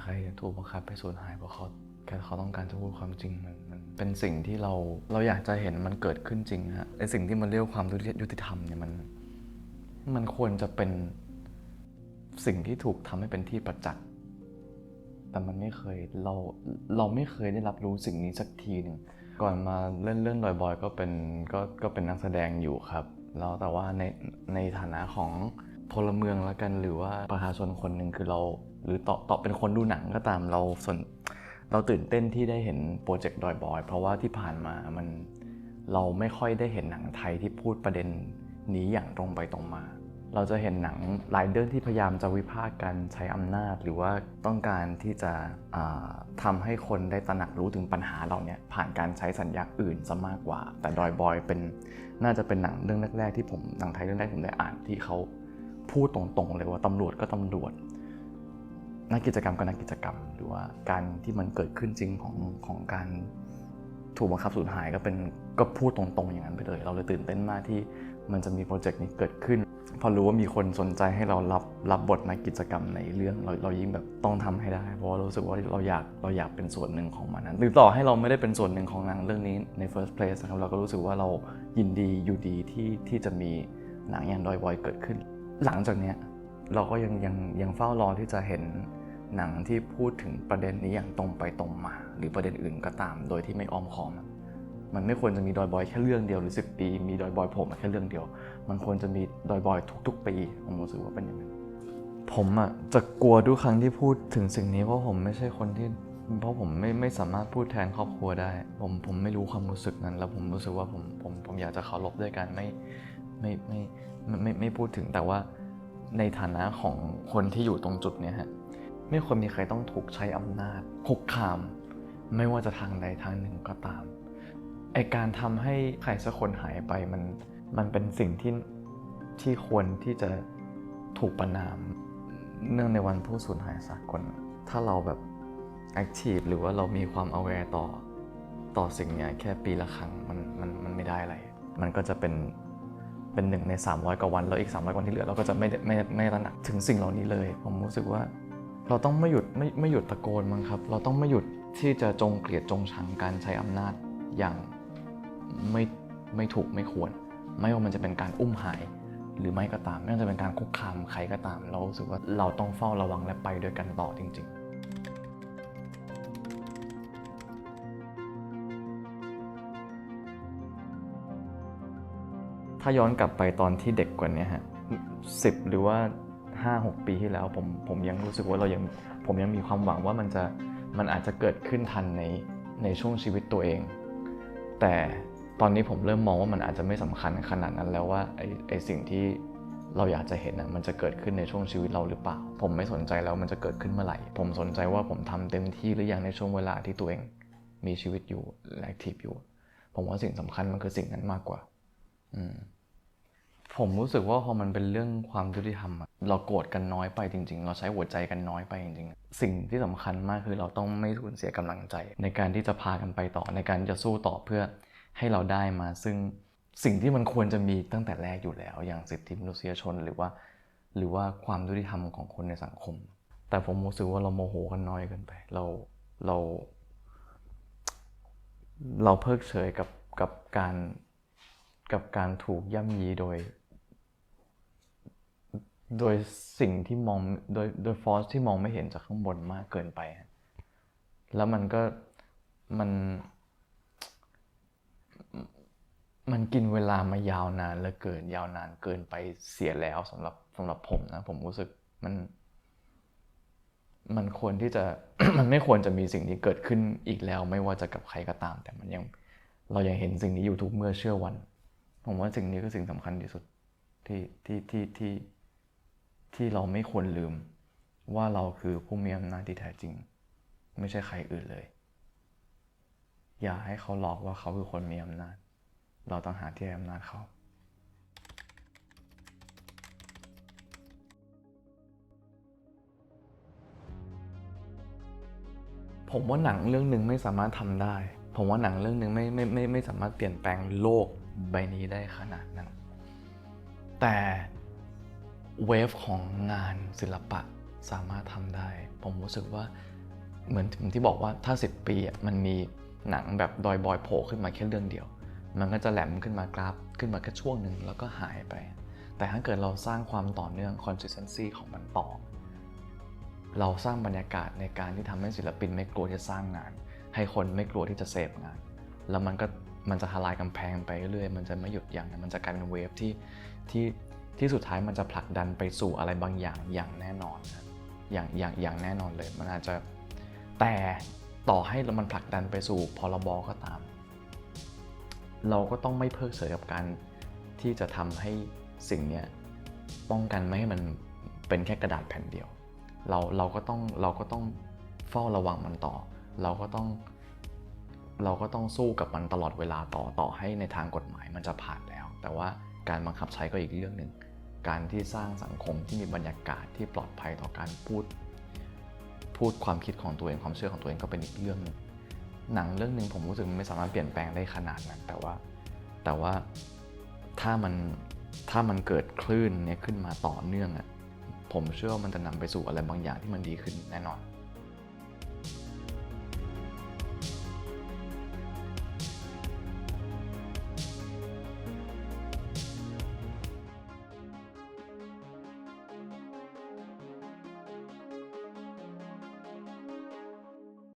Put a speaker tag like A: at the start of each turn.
A: ใครถูกบังคับไปสูญหายเพราะเขาแค่เขาต้องการจะพูดความจริงมันมันเป็นสิ่งที่เราเราอยากจะเห็นมันเกิดขึ้นจริงฮะไอสิ่งที่มันเรียกความยุติธรรมเนี่ยมันมันควรจะเป็นสิ่งที่ถูกทำให้เป็นที่ประจักษ์แต่มันไม่เคยเราเราไม่เคยได้รับรู้สิ่งนี้สักทีหนึ่งก่อนมาเล่นเรื่องบอยๆก็เป็นก็ก็เป็นนักแสดงอยู่ครับ แล้วแต่ว่าในในฐานะของพลเมืองแล้วกันหรือว่าประชาชนคนหนึ่งคือเรา หรือต่อต่อเป็นคนดูหนังก็ตามเราสนเราตื่นเต้นที่ได้เห็นโปรเจกต์ดอยบอย เพราะว่าที่ผ่านมามันเราไม่ค่อยได้เห็นหนังไทยที่พูดประเด็นนี้อย่างตรงไปตรงมา เราจะเห็นหนังหลายเรื่องที่พยายามจะวิพากษ์การใช้อำนาจ หรือว่าต้องการที่จะทำาให้คนได้ตระหนักรู้ถึงปัญหาเหล่านี้ผ่านการใช้สัญญาอื่นซะมากกว่า แต่ดอยบอยเป็นน่าจะเป็นหนังเรื่องแรก ๆ ที่ผมหนังไทยเรื่องแรกผมได้อ่านที่เขาพูดตรงๆเลยว่าตำรวจก็ตำรวจ นักกิจกรรมก็นักกิจกรรมหรือว่าการที่มันเกิดขึ้นจริงของของการถูกบังคับสูญหายก็เป็นก็พูดตรงๆอย่างนั้นไปเลย เราเลยตื่นเต้นมากที่มันจะมีโปรเจกต์นี้เกิดขึ้น พอรู้ว่ามีคนสนใจให้เรารับรับบทนักกิจกรรมในเรื่องเราเรายิ่งแบบต้องทำให้ได้ เพราะว่ารู้สึกว่าเราอยากเราอยากเป็นส่วนหนึ่งของมันนั้นหรือต่อให้เราไม่ได้เป็นส่วนหนึ่งของหนังเรื่องนี้ใน first place นะครับเราก็รู้สึกว่าเรายินดีอยู่ดีที่ที่จะมีหนังอย่างดอยบอยเกิดขึ้น หลังจากเนี้ยเราก็ยังยังยังเฝ้ารอที่จะเห็น หนังที่พูดถึงประเด็นนี้อย่างตรงไปตรงมา หรือประเด็นอื่นก็ตาม โดยที่ไม่อ้อมค้อม มันไม่ควรจะมีดอยบอยแค่เรื่องเดียวหรือสิปี มีดอยบอยผมแค่เรื่องเดียว มันควรจะมีดอยบอยทุก ๆ ปีผมรู้สึกว่าเป็นอย่างนั้นผมอะจะกลัวทุกครั้งที่พูดถึงสิ่งนี้เพราะผมไม่ใช่คนที่เพราะผมไม่ไม่สามารถพูดแทนครอบครัวได้ ผมผมไม่รู้ความรู้สึกนั้น แล้วผมรู้สึกว่าผมผมผมอยากจะเคารพด้วยกันไม่ไม่ไม่ไม่ไม่ไม่พูดถึงแต่ว่าในฐานะของคนที่อยู่ตรงจุดเนี้ยฮะ ไม่ควรมีใครต้องถูกใช้อำนาจคุกคาม ไม่ว่าจะทางใดทางหนึ่งก็ตามไอการทำให้ใครสักคนหายไปมันมันเป็นสิ่งที่ที่ควรที่จะถูกประนาม เนื่องในวันผู้สูญหายสากล ถ้าเราแบบแอคทีฟหรือว่าเรามีความ aware ต่อต่อสิ่งนี้แค่ปีละครั้งมันมันมันไม่ได้อะไร มันก็จะเป็นเป็นหนึ่งใน 300 กว่าวัน แล้วอีก 300 วันที่เหลือเราก็จะไม่ไม่ไม่ตระหนักถึงสิ่งเหล่านี้เลย ผมรู้สึกว่า เราต้องไม่หยุดไม่ไม่หยุดตะโกนมั้งครับ เราต้องไม่หยุดที่จะจงเกลียดจงชังการใช้อำนาจอย่างไม่ไม่ถูกไม่ควร ไม่ว่ามันจะเป็นการอุ้มหาย หรือไม่ก็ตาม ไม่ว่าจะเป็นการคุกคามใครก็ตาม เรารู้สึกว่าเราต้องเฝ้าระวังและไปด้วยกันต่อจริง ๆถ้าย้อนกลับไปตอนที่เด็กกว่านี้ฮะสิบหรือว่า ห้าหกปีที่แล้วผมผมยังรู้สึกว่าเรายังผมยังมีความหวังว่ามันจะมันอาจจะเกิดขึ้นทันในในช่วงชีวิตตัวเอง แต่ตอนนี้ผมเริ่มมองว่ามันอาจจะไม่สำคัญขนาดนั้นแล้วว่าไอ้ไอสิ่งที่เราอยากจะเห็นนะมันจะเกิดขึ้นในช่วงชีวิตเราหรือเปล่า ผมไม่สนใจแล้วมันจะเกิดขึ้นเมื่อไหร่ ผมสนใจว่าผมทำเต็มที่หรือยังในช่วงเวลาที่ตัวเองมีชีวิตอยู่และแอคทีฟอยู่ ผมว่าสิ่งสำคัญมันคือสิ่งนั้นมากกว่า อืมผมรู้สึกว่าพอมันเป็นเรื่องความยุติธรรมอะ เราโกรธกันน้อยไปจริง ๆ เราใช้หัวใจกันน้อยไปจริงๆ สิ่งที่สำคัญมากคือเราต้องไม่สูญเสียกำลังใจ ในการที่จะพากันไปต่อในการจะสู้ต่อเพื่อให้เราได้มา ซึ่งสิ่งที่มันควรจะมีตั้งแต่แรกอยู่แล้ว อย่างสิทธิมนุษยชนหรือว่า หรือว่าความยุติธรรมของคนในสังคม แต่ผมรู้สึกว่าเราโมโหกันน้อยเกินไป เราเรา เราเพิกเฉยกับกับการกับการถูกย่ำยีโดย โดยสิ่งที่มองโดยโดยฟอร์สที่มองไม่เห็นจากข้างบนมากเกินไปแล้วมันก็มันมันกินเวลามายาวนานเหลือเกิน ยาวนานเกินไปเสียแล้วสำหรับสำหรับผมนะ ผมรู้สึกมัน มันควรที่จะมันไม่ควรจะมีสิ่งนี้เกิดขึ้นอีกแล้ว ไม่ว่าจะกับใครก็ตาม แต่มันยังเรายังเห็นสิ่งนี้อยู่ทุกเมื่อเชื่อวัน ผมว่าสิ่งนี้คือสิ่งสำคัญที่สุดที่ที่ที่ที่ ที่เราไม่ควรลืม ว่าเราคือผู้มีอำนาจที่แท้จริง ไม่ใช่ใครอื่นเลย อย่าให้เขาหลอกว่าเขาคือคนมีอำนาจ เราต้องหาที่ให้อำนาจเขาผมว่าหนังเรื่องหนึ่งไม่สามารถทำได้ ผมว่าหนังเรื่องหนึ่งไม่ไม่ไม่ไม่สามารถเปลี่ยนแปลงโลกใบนี้ได้ขนาดนั้น แต่ เวฟของงานศิลปะสามารถทำได้ ผมรู้สึกว่าเหมือนที่บอกว่าถ้า 10 ปีมันมีหนังแบบดอยบอยโผล่ขึ้นมาแค่เรื่องเดียว มันก็จะแหลมขึ้นมากราฟขึ้นมาแค่ช่วงหนึ่งแล้วก็หายไป แต่ถ้าเกิดเราสร้างความต่อเนื่อง consistency ของมันต่อ เราสร้างบรรยากาศในการที่ทำให้ศิลปินไม่กลัวที่จะสร้างงาน ให้คนไม่กลัวที่จะเสพงาน แล้วมันก็มันจะทลายกำแพงไปเรื่อยมันจะไม่หยุดยั้งมันจะกลายเป็นเวฟที่ที่ ที่สุดท้ายมันจะผลักดันไปสู่อะไรบางอย่างอย่างแน่นอนนะอย่างอย่างอย่างแน่นอนเลยมันอาจจะแต่ต่อให้มันผลักดันไปสู่พรบก็ตาม เราก็ต้องไม่เพิกเฉยกับการที่จะทำให้สิ่งนี้ป้องกันไม่ให้มันเป็นแค่กระดาษแผ่นเดียว เราเราก็ต้องเราก็ต้องเฝ้าระวังมันต่อ เราก็ต้อง เราก็ต้องสู้กับมันตลอดเวลาต่อต่อให้ในทางกฎหมายมันจะผ่านแล้ว แต่ว่าการบังคับใช้ก็อีกเรื่องหนึ่ง การที่สร้างสังคมที่มีบรรยากาศที่ปลอดภัยต่อการพูด พูดความคิดของตัวเองความเชื่อของตัวเองก็เป็นอีกเรื่องหนึ่งหนังเรื่องหนึ่งผมรู้สึกมันไม่สามารถเปลี่ยนแปลงได้ขนาดนั้นแต่ว่าแต่ว่าถ้ามันถ้ามันเกิดคลื่นเนี่ยขึ้นมาต่อเนื่องอะผมเชื่อว่ามันจะนำไปสู่อะไรบางอย่างที่มันดีขึ้นแน่นอน